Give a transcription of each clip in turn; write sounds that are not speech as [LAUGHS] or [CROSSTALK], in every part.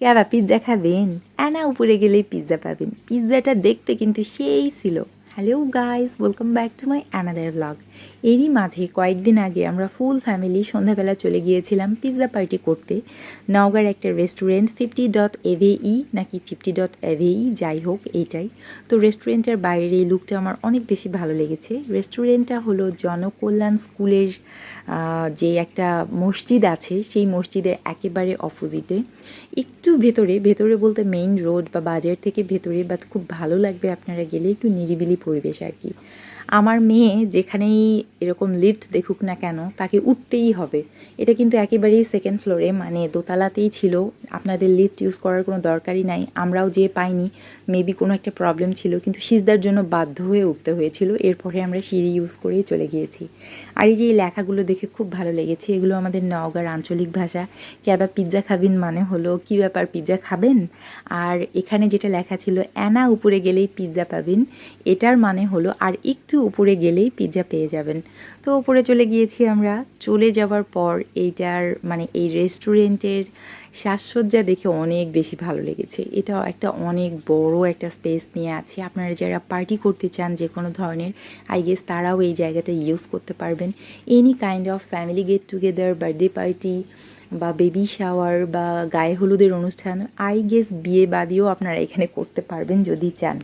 ক্যাবা pizza খাবেন? Anna উপরে গেলেই পিৎজা পাবেন। পিৎজাটা দেখতে কিন্তু সেই ছিল। Hello guys welcome back to my another blog এরই মাঝে কয়েকদিন আগে আমরা ফুল ফ্যামিলি সন্ধ্যাবেলা চলে গিয়েছিলাম পিৎজা পার্টি করতে। নওগাঁর একটা রেস্টুরেন্ট ফিফটি ডট এভেই নাকি ফিফটি ডট এভেই যাই হোক, এইটাই। তো রেস্টুরেন্টের বাইরের এই লুকটা আমার অনেক বেশি ভালো লেগেছে। রেস্টুরেন্টটা হলো জনকল্যাণ স্কুলের যে একটা মসজিদ আছে, সেই মসজিদের একেবারে অপোজিটে একটু ভেতরে ভেতরে বলতে মেইন রোড বা বাজার থেকে ভেতরে বাট খুব ভালো লাগবে আপনারা গেলে একটু নিরিবিলি পরিবেশ আর কি। আমার মেয়ে যেখানেই এরকম লিফট দেখুক না কেন, তাকে উঠতেই হবে। এটা কিন্তু একেবারেই সেকেন্ড ফ্লোরে মানে দোতলাতেই ছিল। আপনাদের লিফট ইউজ করার কোনো দরকারই নাই। আমরাও যে পাইনি। মেবি কোনো একটা প্রবলেম ছিল, কিন্তু সিজদার জন্য বাধ্য হয়ে উঠতে হয়েছিল। এরপরে আমরা সিঁড়ি ইউজ করেই চলে গিয়েছি। আর এই যে এই লেখাগুলো দেখে খুব ভালো লেগেছে। এগুলো আমাদের নওগাঁর আঞ্চলিক ভাষা। ক্যাবা পিৎজা খাবেন মানে হলো, কি ব্যাপার পিৎজা খাবেন? আর এখানে যেটা লেখা ছিল, অ্যানা উপরে গেলেই পিৎজা পাবেন। এটার মানে হলো আর একটু উপরে গেলেই পিৎজা পেয়ে যাবেন। তো উপরে চলে গিয়েছি আমরা। চলে যাওয়ার পর এইটার মানে এই রেস্টুরেন্টের সাজসজ্জা দেখে অনেক বেশি ভালো লেগেছে। এটা একটা অনেক বড় একটা স্পেস নিয়ে আছে। আপনারা যারা পার্টি করতে চান যে কোনো ধরনের আই গেস তারাও এই জায়গাটা ইউজ করতে পারবেন। Any kind of family get together birthday party বা বেবি শাওয়ার বা গায়ে হলুদের অনুষ্ঠান আই গেস বিয়ে বাদিও আপনারা এখানে করতে পারবেন যদি চান।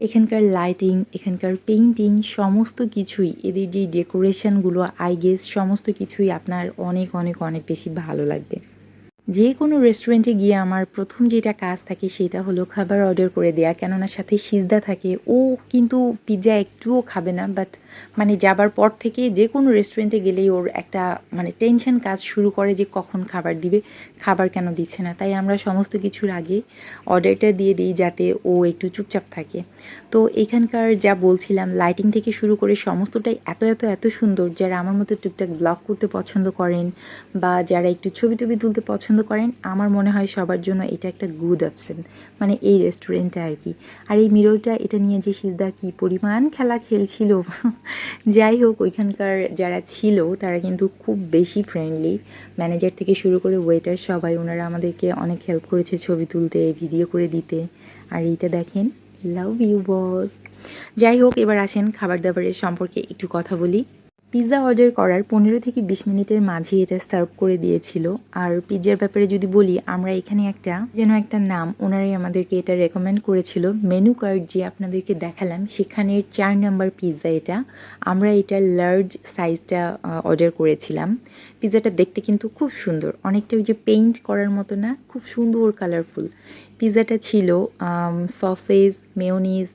এখানকার লাইটিং এখানকার পেইন্টিং সমস্ত কিছুই, এদের যে ডেকোরেশনগুলো আই গেস সমস্ত কিছুই আপনার অনেক অনেক অনেক বেশি ভালো লাগবে। যে কোনো রেস্টুরেন্টে গিয়ে আমার প্রথম যেটা কাজ থাকে সেটা হলো খাবার অর্ডার করে দেওয়া কেননা সাথে সিজদা থাকে, ও কিন্তু পিৎজা একটুও খাবে না বাট মানে যাবার পর থেকে যে কোনো রেস্টুরেন্টে গেলেই ওর একটা মানে টেনশন কাজ শুরু করে যে কখন খাবার দিবে, খাবার কেন দিচ্ছে না। তাই আমরা সমস্ত কিছুর আগে অর্ডারটা দিয়ে দিই যাতে ও একটু চুপচাপ থাকে। তো এখানকার যা বলছিলাম লাইটিং থেকে শুরু করে সমস্তটাই এত এত এত সুন্দর। যারা আমার মতো টুকটাক ব্লগ করতে পছন্দ করেন বা যারা একটু ছবি টবি তুলতে পছন্দ করেন, আমার মনে হয় সবার জন্য এটা একটা গুড অপশন মানে এই রেস্টুরেন্টটা আর কি। আর এই মিররটা এটা নিয়ে যে সিজদা কি পরিমাণ খেলা খেলছিল, [LAUGHS] যাই হোক, ওইখানকার যারা ছিল, তারা কিন্তু খুব বেশি ফ্রেন্ডলি ম্যানেজার থেকে শুরু করে ওয়েটার সবাই, ওনারা আমাদেরকে অনেক হেল্প করেছে ছবি তুলতে ভিডিও করে দিতে। আর এইটা দেখেন লাভ ইউ বস যাই হোক, এবার আসেন খাবার দাবারের সম্পর্কে একটু কথা বলি। পিৎজা অর্ডার করার পনেরো থেকে বিশ মিনিটের মাঝে এটা সার্ভ করে দিয়েছিল। আর পিৎজার ব্যাপারে যদি বলি, আমরা এখানে একটা, যেন একটা নাম ওনারাই আমাদেরকে এটা রেকমেন্ড করেছিল। মেনু কার্ড যে আপনাদেরকে দেখালাম সেখানের চার নাম্বার পিৎজা এটা। আমরা এটা লার্জ সাইজটা অর্ডার করেছিলাম। পিৎজাটা দেখতে কিন্তু খুব সুন্দর। অনেকটা ওই যে পেইন্ট করার মতো না, খুব সুন্দর কালারফুল পিৎজাটা ছিল সসেজ মেয়োনিজ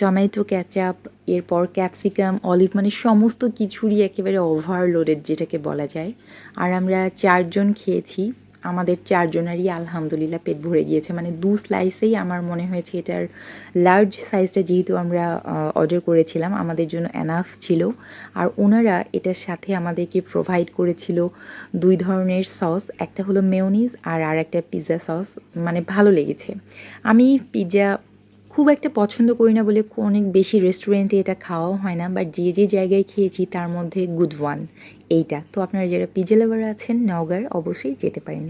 টমেটো ক্যাচাপ এরপর ক্যাপসিকাম, অলিভ মানে সমস্ত কিছুরই একেবারে ওভারলোডেড যেটাকে বলা যায়। আর আমরা চারজন খেয়েছি, আমাদের চারজনেরই আলহামদুলিল্লাহ পেট ভরে গিয়েছে। মানে দু স্লাইসেই আমার মনে হয়েছে এটার লার্জ সাইজটা যেহেতু আমরা অর্ডার করেছিলাম, আমাদের জন্য অ্যানাফ ছিল। আর ওনারা এটার সাথে আমাদেরকে প্রোভাইড করেছিল দুই ধরনের সস একটা হলো মেয়োনিজ আর আর একটা পিৎজা সস মানে ভালো লেগেছে। আমি পিৎজা খুব একটা পছন্দ করি না বলে অনেক বেশি রেস্টুরেন্টে এটা খাওয়াও হয় না বাট যে যে জায়গায় খেয়েছি তার মধ্যে গুড ওয়ান এইটা। তো আপনারা যারা পিজে লাভার আছেন, নওগাঁর, অবশ্যই যেতে পারেন।